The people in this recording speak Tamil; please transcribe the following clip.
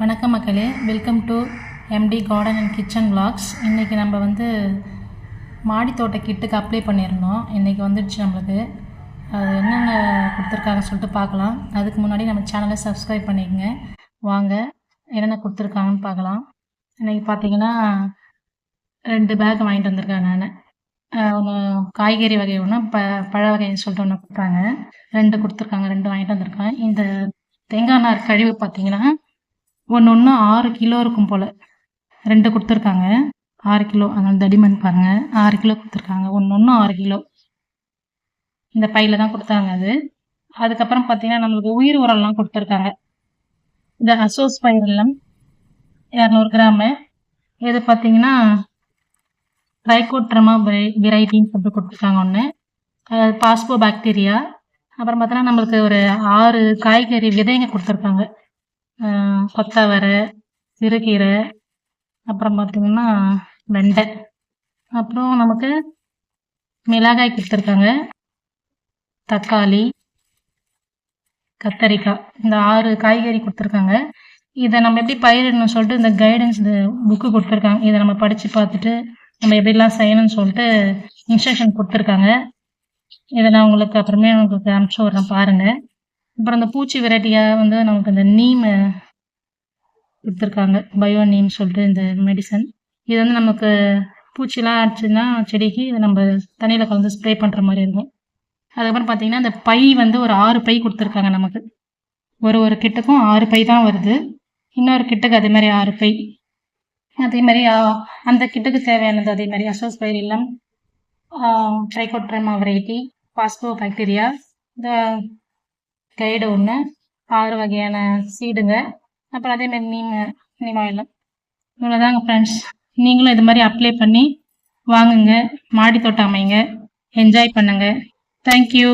வணக்கம் மக்களே. Welcome to MD garden and kitchen vlogs. இன்றைக்கி நம்ம வந்து மாடி தோட்ட கிட்டுக்கு அப்ளை பண்ணியிருந்தோம். இன்றைக்கி வந்துடுச்சு நம்மளுக்கு. அது என்னென்ன கொடுத்துருக்காங்க சொல்லிட்டு பார்க்கலாம். அதுக்கு முன்னாடி நம்ம சேனலை சப்ஸ்கிரைப் பண்ணிக்கோங்க. வாங்க என்னென்ன கொடுத்துருக்காங்கன்னு பார்க்கலாம். இன்றைக்கி பார்த்தீங்கன்னா ரெண்டு பேக் வாங்கிட்டு வந்திருக்கேன் நான். ஒன்று காய்கறி வகை ஒன்று ப பழ வகைன்னு சொல்லிட்டு ஒன்று கொடுத்தாங்க. ரெண்டு கொடுத்துருக்காங்க ரெண்டு வாங்கிட்டு வந்திருக்கேன். இந்த தேங்காய் நார் கழிவு பார்த்தீங்கன்னா ஒன்று ஒன்று ஆறு கிலோ இருக்கும் போல். ரெண்டு கொடுத்துருக்காங்க. ஆறு கிலோ. அதனால தடிமன் பாருங்கள் ஆறு கிலோ கொடுத்துருக்காங்க. ஒன்று ஒன்று ஆறு கிலோ. இந்த பையில் தான் கொடுத்தாங்க அது. அதுக்கப்புறம் பார்த்தீங்கன்னா நம்மளுக்கு உயிர் உரம்லாம் கொடுத்துருக்காங்க. இந்த அசோஸ் பயிரெல்லாம் இரநூறு கிராமு. இது பார்த்தீங்கன்னா ட்ரைகோட்ரமா வெரைட்டின்னு சொல்லிட்டு கொடுத்துருக்காங்க ஒன்று பாஸ்போ பாக்டீரியா அப்புறம் பார்த்தோன்னா நம்மளுக்கு ஒரு ஆறு காய்கறி விதைங்க கொடுத்துருக்காங்க. கொத்தவரை சிறுகீரை அப்புறம் பார்த்தீங்கன்னா வெண்டை. அப்புறம் நமக்கு மிளகாய் கொடுத்துருக்காங்க. தக்காளி கத்தரிக்காய் இந்த ஆறு காய்கறி கொடுத்துருக்காங்க. இதை நம்ம எப்படி பயிரிடணும்னு சொல்லிட்டு இந்த கைடன்ஸ் இந்த புக்கு கொடுத்துருக்காங்க. இதை நம்ம படித்து பார்த்துட்டு நம்ம எப்படிலாம் செய்யணும்னு சொல்லிட்டு இன்ஸ்ட்ரக்ஷன் கொடுத்துருக்காங்க. இதை நான் உங்களுக்கு அப்புறமே உங்களுக்கு அனுப்பிச்சி விட்றேன் பாருங்கள் அப்புறம் இந்த பூச்சி வெரைட்டியாக வந்து நமக்கு இந்த நீம் கொடுத்துருக்காங்க. பயோ நீம் சொல்லிட்டு இந்த மெடிசன் இது வந்து நமக்கு பூச்சிலாம் அடிச்சுன்னா செடிக்கு இதை நம்ம தண்ணியில் கலந்து ஸ்ப்ரே பண்ணுற மாதிரி இருக்கும். அதுக்கப்புறம் பார்த்தீங்கன்னா இந்த பை வந்து ஒரு ஆறு பை கொடுத்துருக்காங்க நமக்கு. ஒரு ஒரு கிட்டுக்கும் ஆறு பை தான் வருது. இன்னொரு கிட்டக்கு அதே மாதிரி ஆறு பை. அதே மாதிரி அந்த கிட்டுக்கு தேவையானது அதே மாதிரி அசோஸ் பயிர் இல்லம் ட்ரைகோட்ரமா வெரைட்டி பாஸ்போ பாக்டீரியா இந்த கைடு ஒன்று ஆறு வகையான சீடுங்க. அப்புறம் அதே மாதிரி நீம் நீம் ஆயில் இவ்வளோதாங்க ஃப்ரெண்ட்ஸ் நீங்களும் இது மாதிரி அப்ளை பண்ணி வாங்குங்க. மாடி தோட்டம் அமைங்க. என்ஜாய் பண்ணுங்க. தேங்க்யூ